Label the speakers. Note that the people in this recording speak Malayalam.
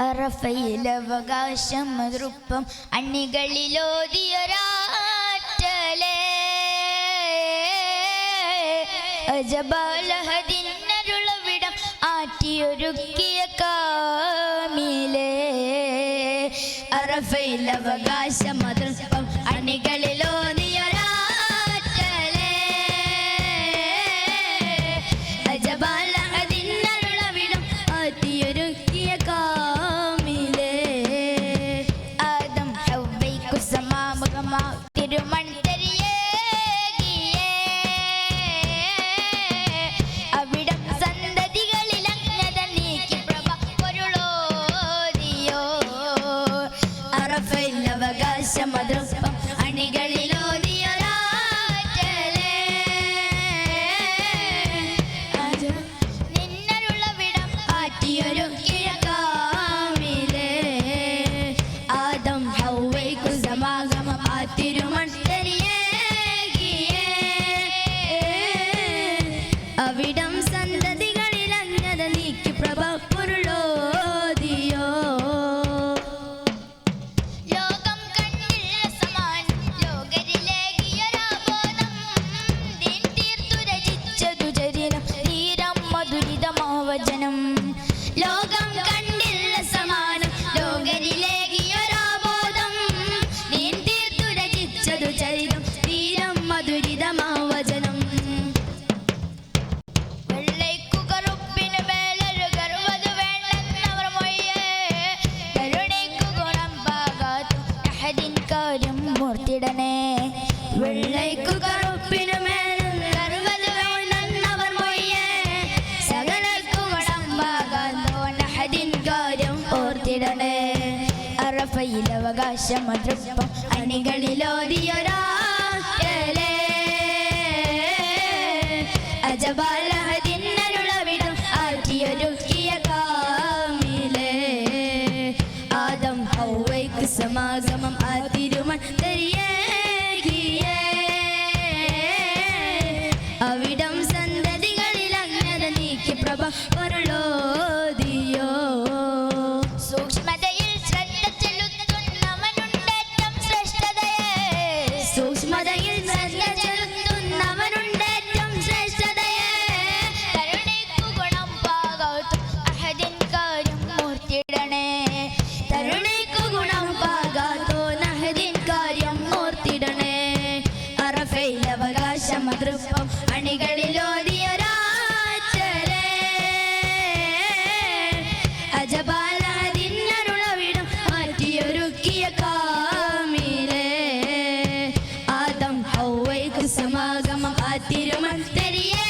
Speaker 1: അറഫയിലവകാശം നൃപ്പം അണികളിലോതിയൊരാറ്റലേ. അജബാലഹദിന്നരുളവിടം ആറ്റിയൊരുക്കിയ കാമിലേ. അറഫയിലവകാശം
Speaker 2: നൃപ്പം
Speaker 1: അണികളിലോ
Speaker 2: അവിടം സ
Speaker 1: വെള്ളക്കാലും മൂർത്തിടനേ
Speaker 2: വെള്ളയ്ക്കു കറുപ്പിനുമേ
Speaker 1: അണികളിലോതിയൊരാ അണികളിലോരിയൊരാ
Speaker 2: സമാഗമം ആ തിരുമൽ
Speaker 1: തെരിയേ